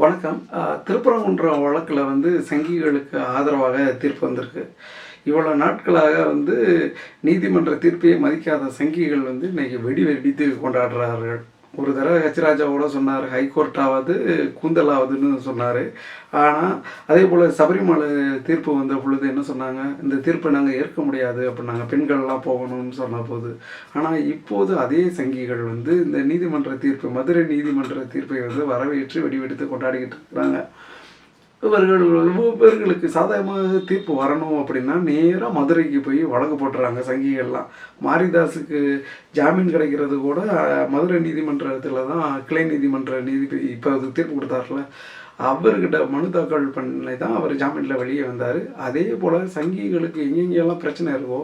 வணக்கம். திருப்பரங்குன்ற திருப்பரங்குன்றம் வழக்கில் வந்து சங்கிகளுக்கு ஆதரவாக தீர்ப்பு வந்திருக்கு. இவ்வளோ நாட்களாக வந்து நீதிமன்ற தீர்ப்பையே மதிக்காத சங்கிகள் வந்து இன்றைக்கி வெடி வெடித்து கொண்டாடுறார்கள். ஒரு தடவை ஹெச்ராஜாவோட சொன்னார் ஹைகோர்ட்டாவது கூந்தலாவதுன்னு சொன்னார். ஆனால் அதே போல் சபரிமலை தீர்ப்பு வந்த பொழுது என்ன சொன்னாங்க? இந்த தீர்ப்பை நாங்கள் ஏற்க முடியாது அப்படின்னாங்க. பெண்கள்லாம் போகணும்னு சொன்ன போது. ஆனால் இப்போது அதே சங்கிகள் வந்து இந்த நீதிமன்ற தீர்ப்பு மதுரை நீதிமன்ற தீர்ப்பை வந்து வரவேற்று வெடிவெடுத்து கொண்டாடிக்கிட்டு இருக்கிறாங்க. இவர்கள் இவர்களுக்கு சாதகமாக தீர்ப்பு வரணும் அப்படின்னா நேராக மதுரைக்கு போய் வழக்கு போட்டுறாங்க சங்கிகள்லாம். மாரிதாஸுக்கு ஜாமீன் கிடைக்கிறது கூட மதுரை நீதிமன்றத்தில் தான் கிளை நீதிமன்ற நீதிபதி இப்போ அது தீர்ப்பு கொடுத்தாருல அவர்கிட்ட மனு தாக்கல் பண்ணி தான் அவர் ஜாமீனில் வெளியே வந்தார். அதே போல் சங்கிகளுக்கு எங்கெங்கெல்லாம் பிரச்சனை இருக்கோ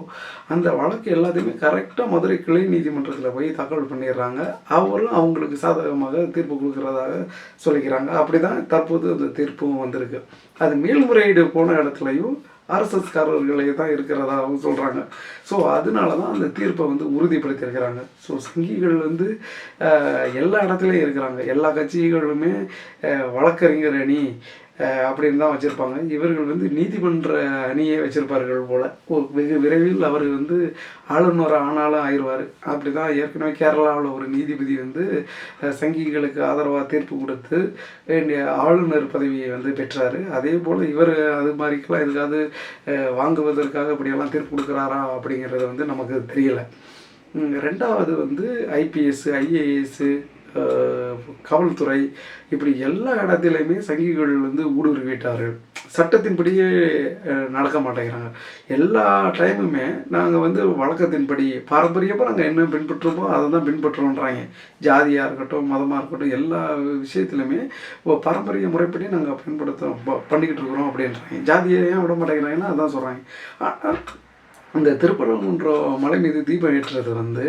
அந்த வழக்கு எல்லாத்தையுமே கரெக்டாக மதுரை கிளை நீதிமன்றத்தில் போய் தாக்கல் பண்ணிடுறாங்க. அவரும் அவங்களுக்கு சாதகமாக தீர்ப்பு கொடுக்குறதாக சொல்லிக்கிறாங்க. அப்படி தான் தற்போது அந்த தீர்ப்பும் வந்திருக்கு. அது மேல்முறையீடு போன இடத்துலையும் ஆர்எஸ்எஸ்காரர்களே தான் இருக்கிறதாகவும் சொல்கிறாங்க ஸோ அதனால தான் அந்த தீர்ப்பை வந்து உறுதிப்படுத்தியிருக்கிறாங்க. ஸோ சங்கிகள் வந்து எல்லா இடத்துலையும் இருக்கிறாங்க. எல்லா கட்சிகளுமே அஹ், வழக்கறிஞர் அணி அப்படின்னு தான் வச்சுருப்பாங்க. இவர்கள் வந்து நீதிமன்ற அணியை வச்சுருப்பார்கள் போல். வெகு விரைவில் அவர் வந்து ஆளுநர் ஆனாலும் ஆயிடுவார். அப்படி தான் ஏற்கனவே கேரளாவில் ஒரு நீதிபதி வந்து சங்கிகளுக்கு ஆதரவாக தீர்ப்பு கொடுத்து வேண்டிய ஆளுநர் பதவியை வந்து பெற்றார். அதே போல் இவர் அது மாதிரிக்கெல்லாம் எதுக்காவது வாங்குவதற்காக இப்படியெல்லாம் தீர்ப்பு கொடுக்குறாரா அப்படிங்கிறது வந்து நமக்கு தெரியல. ரெண்டாவது வந்து ஐபிஎஸ்ஸு ஐஏஎஸ்ஸு காவல்துறை இப்படி எல்லா இடத்துலையுமே சங்கிகள் வந்து ஊடுருவிட்டார்கள். சட்டத்தின்படியே நடக்க மாட்டேங்கிறாங்க. எல்லா டைமுமே நாங்கள் வந்து வழக்கத்தின்படி பாரம்பரியமாக நாங்கள் என்ன பின்பற்றுறோமோ அதை தான் பின்பற்றுறோன்றாங்க. ஜாதியாக இருக்கட்டும் மதமாக இருக்கட்டும் எல்லா விஷயத்துலையுமே பாரம்பரிய முறைப்படி நாங்கள் பயன்படுத்த பண்ணிக்கிட்டு இருக்கிறோம் அப்படின்றாங்க. ஜாதியை ஏன் விட மாட்டேங்கிறாங்கன்னா அதான் சொல்கிறாங்க அந்த திருப்பரங்குன்ற மலை மீது தீபம் ஏற்றுறது வந்து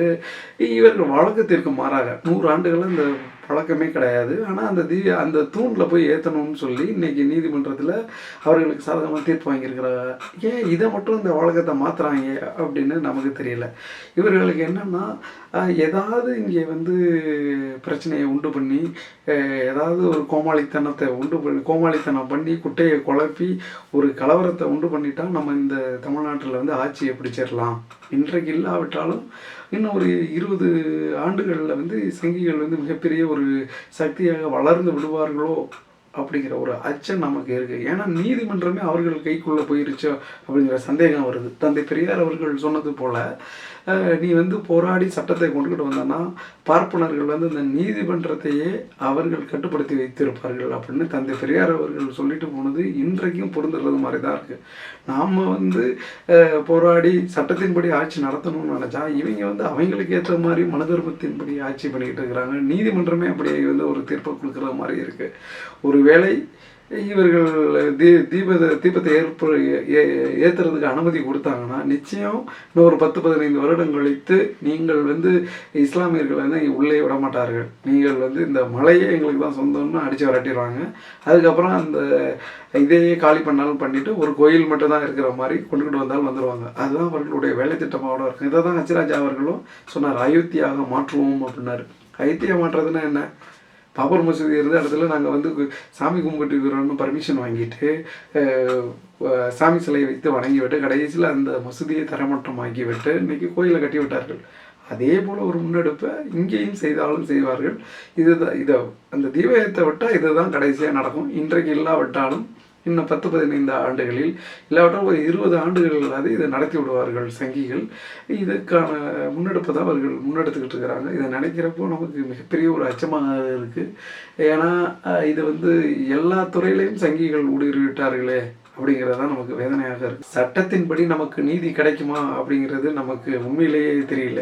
இவர்கள் வழக்கத்திற்கு மாறாக நூறு ஆண்டுகளாக இந்த பழக்கமே கிடையாது. ஆனால் அந்த தீ அந்த தூணில் போய் ஏற்றணும்னு சொல்லி இன்றைக்கி நீதிமன்றத்தில் அவர்களுக்கு சாதகமாக தீர்ப்பு வாங்கியிருக்கிறாங்க ஏன் இதை மட்டும் இந்த வழக்கத்தை மாற்றுறாங்க அப்படின்னு நமக்கு தெரியல. இவர்களுக்கு என்னென்னா ஏதாவது இங்கே வந்து பிரச்சனையை உண்டு பண்ணி ஏதாவது ஒரு கோமாளித்தனத்தை உண்டு பண்ணி கோமாளித்தனம் பண்ணி குட்டையை குழப்பி ஒரு கலவரத்தை உண்டு பண்ணிட்டா நம்ம இந்த தமிழ்நாட்டில் வந்து ஆட்சியை பிடிச்சிடலாம். இன்றைக்கு இல்லாவிட்டாலும் இன்னும் ஒரு இருபது ஆண்டுகளில் வந்து சங்கிகள் வந்து மிகப்பெரிய ஒரு சக்தியாக வளர்ந்து விடுவார்களோ அப்படிங்கிற ஒரு அச்சம் நமக்கு இருக்குது ஏன்னா நீதிமன்றமே அவர்கள் கைக்குள்ளே போயிருச்சோ அப்படிங்கிற சந்தேகம் வருது. தந்தை பெரியார் அவர்கள் சொன்னது போல் நீ வந்து போராடி சட்டத்தை கொண்டுகிட்டு வந்தனா பார்ப்பனர்கள் வந்து இந்த நீதிமன்றத்தையே அவர்கள் கட்டுப்படுத்தி வைத்திருப்பார்கள் அப்படின்னு தந்தை பெரியார் அவர்கள் சொல்லிட்டு போனது இன்றைக்கும் பொருந்துறது மாதிரி தான் இருக்குது நாம் வந்து போராடி சட்டத்தின்படி ஆட்சி நடத்தணும்னு நினச்சா இவங்க வந்து அவங்களுக்கு ஏற்ற மாதிரி மனதர்மத்தின்படி ஆட்சி பண்ணிக்கிட்டு இருக்கிறாங்க. நீதிமன்றமே அப்படியே வந்து ஒரு தீர்ப்பை கொடுக்குற மாதிரி இருக்குது ஒருவேளை இவர்கள் தீ தீப தீபத்தை ஏற்ப ஏ- ஏற்றுறதுக்கு அனுமதி கொடுத்தாங்கன்னா நிச்சயம் இன்னும் ஒரு பத்து பதினைந்து வருடம் கழித்து நீங்கள் வந்து இஸ்லாமியர்கள் வந்து உள்ளே விட மாட்டார்கள் நீங்கள் வந்து இந்த மலையே எங்களுக்கு தான் சொந்தம்னு அடித்து விரட்டிடுவாங்க. அதுக்கப்புறம் அந்த இதையே காலி பண்ணாலும் பண்ணிட்டு ஒரு கோயில் மட்டும் தான் இருக்கிற மாதிரி கொண்டுகிட்டு வந்தாலும் வந்துடுவாங்க அதுதான் அவர்களுடைய வேலை திட்டமாவோட இருக்கும் இதை தான் ஹச்சிராஜா அவர்களும் சொன்னார். அயோத்தியாக மாற்றுவோம் அப்படின்னாரு. அயோத்தியா மாற்றுறதுன்னா என்ன? பாபர் மசூதி இருந்த இடத்துல நாங்கள் வந்து சாமி கும்பிட்டுக்கிறோம்னு பர்மிஷன் வாங்கிட்டு சாமி சிலையை வைத்து வணங்கி விட்டு கடைசியில் அந்த மசூதியை தரமட்டமாக்கி விட்டு இன்றைக்கி கோயிலை கட்டி விட்டார்கள் அதே போல் ஒரு முன்னெடுப்பை இங்கேயும் செய்தாலும் செய்வார்கள். இதுதான் இதை அந்த தீபத்தை விட்டால் இதுதான் கடைசியாக நடக்கும். இன்றைக்கு இல்லாவிட்டாலும் இன்னும் பத்து பதினைந்து ஆண்டுகளில் இல்லாவிட்டால் ஒரு இருபது ஆண்டுகளாவது இதை நடத்தி விடுவார்கள் சங்கிகள். இதுக்கான முன்னெடுப்பை தான் அவர்கள் முன்னெடுத்துக்கிட்டு இருக்கிறாங்க. இதை நினைக்கிறப்போ நமக்கு மிகப்பெரிய ஒரு அச்சமாக இருக்குது ஏன்னா இது வந்து எல்லா துறையிலையும் சங்கிகள் ஊடுருவிட்டார்களே அப்படிங்கிறது தான் நமக்கு வேதனையாக இருக்கு. சட்டத்தின்படி நமக்கு நீதி கிடைக்குமா அப்படிங்கிறது நமக்கு உண்மையிலேயே தெரியல.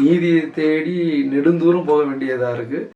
நீதியை தேடி நெடுந்தூரம் போக வேண்டியதாக இருக்குது